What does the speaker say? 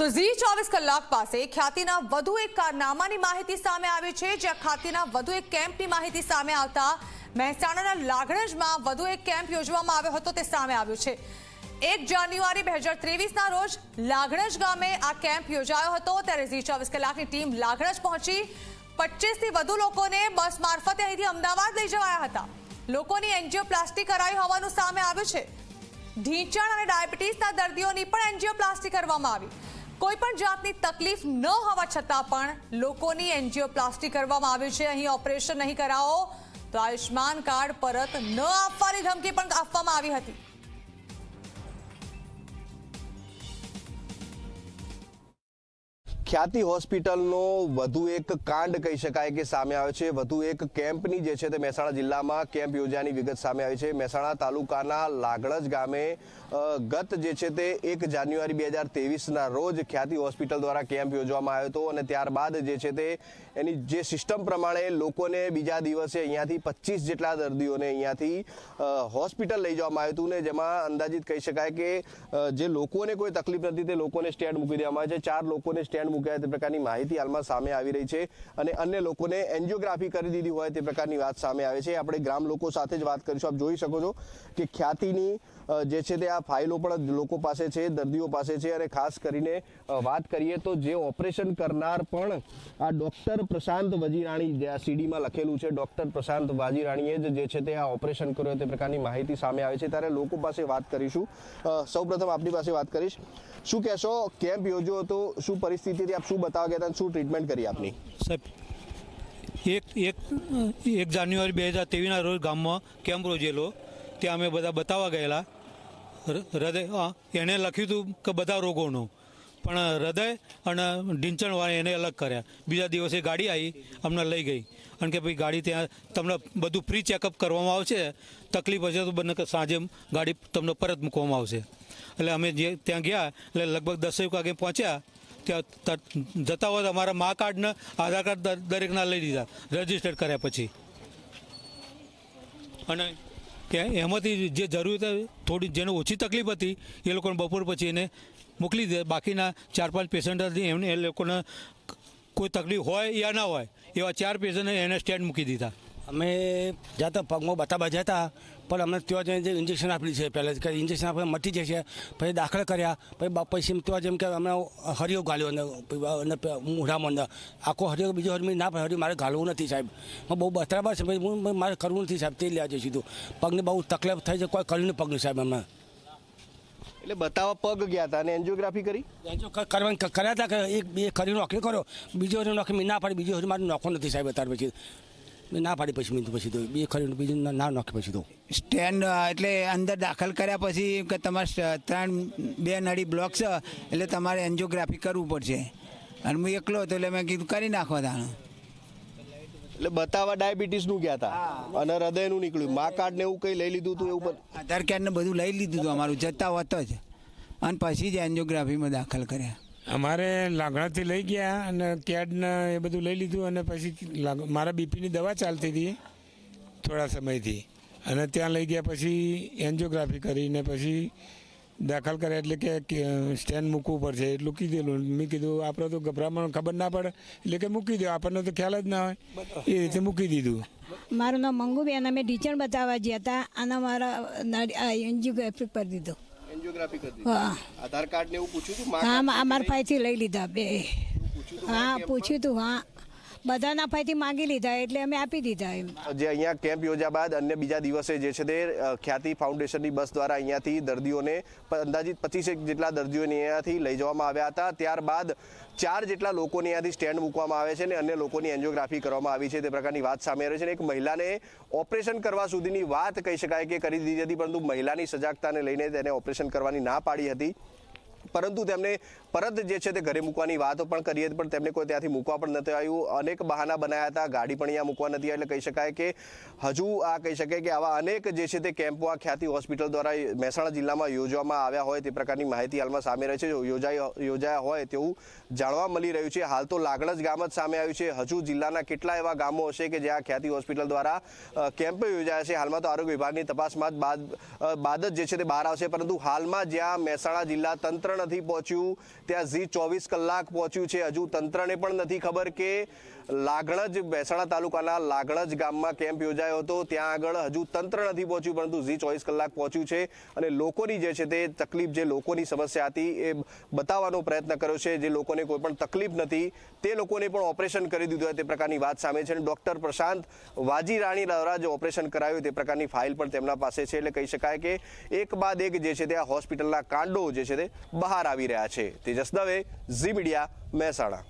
તો ઝી ચોવીસ કલાક પાસે ખ્યાતિના વધુ એક કારનામાની માહિતી સામે આવી છે. જ્યાં ખ્યાતિના વધુ એક કેમ્પની માહિતી સામે આવતા મહેસાણાના લાગણજમાં વધુ એક કેમ્પ યોજવામાં આવ્યો હતો તે સામે આવ્યું છે. એક જાન્યુઆરી બે હજાર ત્રેવીસના રોજ લાગણજ ગામે આ કેમ્પ યોજાયો હતો. ત્યારે ઝી ચોવીસ કલાકની ટીમ લાગણજ પહોંચી. પચીસથી વધુ લોકોને બસ મારફતે અહીંથી અમદાવાદ લઈ જવાયા હતા. લોકોની એન્જિયોપ્લાસ્ટી કરાઈ હોવાનું સામે આવ્યું છે. ઢીંચણ અને ડાયાબિટીસના દર્દીઓની પણ એન્જિયોપ્લાસ્ટી કરવામાં આવી. કોઈ પણ જાતની તકલીફ ન હોવા છતાં પણ લોકોની એન્જિયોપ્લાસ્ટી કરવામાં આવ્યું છે. અહીં ઓપરેશન નહીં કરાવો તો આયુષ્માન કાર્ડ પરત ન આપવાની ધમકી પણ આપવામાં આવી હતી. ખ્યાતિ હોસ્પિટલનો વધુ એક કાંડ કહી શકાય કે સામે આવે છે. વધુ એક કેમ્પની જે છે તે મહેસાણા જિલ્લામાં કેમ્પ યોજાની વિગત સામે આવી છે. મહેસાણા તાલુકાના લાગણજ ગામે ગત જે છે તે એક જાન્યુઆરી બે હજાર તેવીસના રોજ ખ્યાતિ હોસ્પિટલ દ્વારા કેમ્પ યોજવામાં આવ્યો હતો અને ત્યારબાદ જે છે તે એની જે સિસ્ટમ પ્રમાણે લોકોને બીજા દિવસે અહીંયાથી પચીસ જેટલા દર્દીઓને અહીંયાથી હોસ્પિટલ લઈ જવામાં આવ્યું હતું ને જેમાં અંદાજિત કહી શકાય કે જે લોકોને કોઈ તકલીફ નથી તે લોકોને સ્ટેન્ડ મૂકી દેવામાં આવે છે. ચાર લોકોને સ્ટેન્ડ મૂક્યા તે પ્રકારની માહિતી હાલમાં સામે આવી રહી છે અને અન્ય લોકોને એન્જિયોગ્રાફી કરી દીધી હોય તે પ્રકારની વાત સામે આવે છે. આપણે ગ્રામ લોકો સાથે જ વાત કરીશું. આપ જોઈ શકો છો કે ખ્યાતિની જે છે તે આ ફાઇલો પણ લોકો પાસે છે, દર્દીઓ પાસે છે અને ખાસ કરીને વાત કરીએ તો જે ઓપરેશન કરનાર પણ આ ડૉક્ટર પ્રશાંત વજીરાણી, જે આ સીડીમાં લખેલું છે, ડૉક્ટર પ્રશાંત વાજીરાણીએ જ જે છે તે આ ઓપરેશન કર્યો તે પ્રકારની માહિતી સામે આવે છે. ત્યારે લોકો પાસે વાત કરીશું. સૌપ્રથમ આપની પાસે વાત કરીશ. શું કહેશો? કેમ્પ યોજ્યો હતો? શું પરિસ્થિતિ આપ શું બતાવવા ગયા હતા? શું ટ્રીટમેન્ટ કરી આપની? સાહેબ, એક એક એક જાન્યુઆરી બે હજાર ત્રેવીસના રોજ ગામમાં કેમ્પ રોજેલો. ત્યાં અમે બધા બતાવવા ગયેલા. હૃદય એણે લખ્યું હતું કે બધા રોગોનું. પણ હૃદય અને ઢીંચણવાળા એને અલગ કર્યા. બીજા દિવસે ગાડી આવી, અમને લઈ ગઈ. અને કે ભાઈ ગાડી ત્યાં તમને બધું ફ્રી ચેકઅપ કરવામાં આવશે. તકલીફ હશે તો બંને સાંજે ગાડી તમને પરત મૂકવામાં આવશે. એટલે અમે જે ત્યાં ગયા, એટલે લગભગ દસેક વાગે પહોંચ્યા, ત્યાં જતા હોય અમારા મા કાર્ડને આધાર કાર્ડ દર- દરેકના લઈ લીધા, રજિસ્ટર કર્યા પછી. અને એમાંથી જે જરૂર થોડી જેને ઓછી તકલીફ હતી, એ લોકોને બપોર પછી એને મોકલી દે, બાકીના ચાર પાંચ પેશન્ટ હતી, એમને એ લોકોને કોઈ તકલીફ હોય યા ના હોય, એવા ચાર પેશન્ટને એને સ્ટેન્ડ મૂકી દીધા. અમે જતા પગમાં બતાવવા જતા પણ અમને ત્યાં જઈને જે ઇન્જેક્શન આપેલી છે પહેલાં કે ઇન્જેક્શન આપણે મટી જશે પછી દાખલ કર્યા પછી પછી ત્યાં જેમ કે અમે હરિયો ગાલ્યો અને મૂઢામાં અંદર. આખો હરિયો બીજો હરિયો ના પડે હરિયો મારે ગાળવું નથી સાહેબ. હું બહુ બતાવવા છે હું મારે કરવું નથી સાહેબ તે લેવા જઈ સીધું. પગને બહુ તકલીફ થઈ છે કોઈ કર્યું નહીં પગનું સાહેબ અમે એટલે બતાવવા પગ ગયા હતા અને એન્જિયોગ્રાફી કરી? કર્યા હતા કે એક બે કરી નોકરી કરો બીજો નોકરી ના પાડી બીજો હરી મારે નોખો નથી સાહેબ અત્યારે પછી. ના પાડી પછી મેં પછી તો. બે ખરી બીજું ના- નાખી પછી તો. સ્ટેન્ડ એટલે અંદર દાખલ કર્યા પછી કે તમારે ત્રણ બે નળી બ્લોક છે એટલે તમારે એન્જિયોગ્રાફી કરવું પડશે. અને હું એકલો હતો એટલે મેં કીધું કરી નાખવા તાણ. એટલે બતાવવા ડાયાબિટીસનું ગયા હતા અને હૃદયનું નીકળ્યું. મા કાર્ડ ને એવું કઈ લઈ લીધું હતું એવું આધાર કાર્ડ ને બધું લઈ લીધું હતું અમારું જતા હોત જ. અને પછી જ એન્જિયોગ્રાફીમાં દાખલ કર્યા. અમારે લાગણાથી લઈ ગયા અને કેડને એ બધું લઈ લીધું અને પછી મારા બીપીની દવા ચાલતી હતી થોડા સમયથી. અને ત્યાં લઈ ગયા પછી એન્જિયોગ્રાફી કરીને પછી દાખલ કરે એટલે કે કે સ્ટેન્ડ મૂકવું પડશે. એટલું કીધેલું. મેં કીધું આપણે તો ગભરામણ ખબર ના પડે. એટલે કે મૂકી દો. આપણને તો ખ્યાલ જ ના હોય. એ રીતે મૂકી દીધું. મારું નામ મંગુબેન. અમે ટીચર બતાવવા ગયા હતા. અને મારા એન્જિયોગ્રાફી કરી દીધો. એન્જિયોગ્રાફી કરી આધાર કાર્ડ ને એવું પૂછ્યું હતું હા અમારા પાસેથી લઈ લીધા બે. હા પૂછ્યું હતું હા. બધાના પાસેથી માંગી લીધા, એટલે અમે આપી દીધા એમ. જે અહીંયા કેમ્પ યોજ્યા બાદ અન્ય બીજા દિવસે જે છે તે ખ્યાતિ ફાઉન્ડેશનની બસ દ્વારા અહીંયાથી દર્દીઓને અંદાજિત પચીસેક જેટલા દર્દીઓને અહીંયાથી લઈ જવામાં આવ્યા હતા. ત્યારબાદ ચાર જેટલા લોકોને અહીંયાથી સ્ટેન્ડ મૂકવામાં આવે છે અને અન્ય લોકોની એન્જિયોગ્રાફી કરવામાં આવી છે તે પ્રકારની વાત સામે આવી છે એક મહિલાને ઓપરેશન કરવા સુધીની વાત કહી શકાય કે કરી દીધી હતી, પરંતુ મહિલાની સજાગતાને લઈને તેને ઓપરેશન કરવાની ના પાડી હતી. પરંતુ તેમને પરત જે છે તે ઘરે મૂકવાની વાતો પણ કરી હતી, પણ તેમને કોઈ ત્યાંથી મૂકવા પણ નથી આવ્યું. અનેક બહાના બનાવ્યા હતા, ગાડી પણ અહીંયા મૂકવા નથી એટલે કહી શકાય કે હજુ આ કહી શકાય કે આવા અનેક જે છે તે કેમ્પો આ ખ્યાતિ હોસ્પિટલ દ્વારા મહેસાણા જિલ્લામાં યોજવામાં આવ્યા હોય તે પ્રકારની માહિતી હાલમાં સામે રહે છે. જો યોજાઈ યોજાયા હોય તેવું જાણવા મળી રહ્યું છે. હાલ તો લાગણજ ગામ જ સામે આવ્યું છે. હજુ જિલ્લાના કેટલા એવા ગામો હશે કે જ્યાં ખ્યાતિ હોસ્પિટલ દ્વારા કેમ્પ યોજાયા છે? હાલમાં તો આરોગ્ય વિભાગની તપાસમાં બાદ બાદ જ જે છે તે બહાર આવશે. પરંતુ હાલમાં જ્યાં મહેસાણા જિલ્લા તંત્રના નથી પહોંચ્યું. ત્યાં ઝી ચોવીસ કલાક પહોંચ્યું છે. હજુ તંત્રને પણ નથી ખબર કે લાગણજ મહેસાણા તાલુકાના લાગણજ ગામમાં કેમ્પ યોજાયો હતો. ત્યાં આગળ હજુ તંત્ર નથી પહોંચ્યું, પરંતુ ઝી ચોવીસ કલાક પહોંચ્યું છે અને લોકોની જે છે તે તકલીફ, જે લોકોની સમસ્યા હતી એ બતાવવાનો પ્રયત્ન કર્યો છે. જે લોકોને કોઈ પણ તકલીફ નથી, તે લોકોને પણ ઓપરેશન કરી દીધું તે પ્રકારની વાત સામે છે અને ડૉક્ટર પ્રશાંત વાજી રાણી દ્વારા જે ઓપરેશન કરાયું તે પ્રકારની ફાઇલ પણ તેમના પાસે છે. એટલે કહી શકાય કે એક બાદ એક જે છે તે આ હોસ્પિટલના કાંડો જે છે તે બહાર આવી રહ્યા છે. Tejas Dave Zee media Mehsana.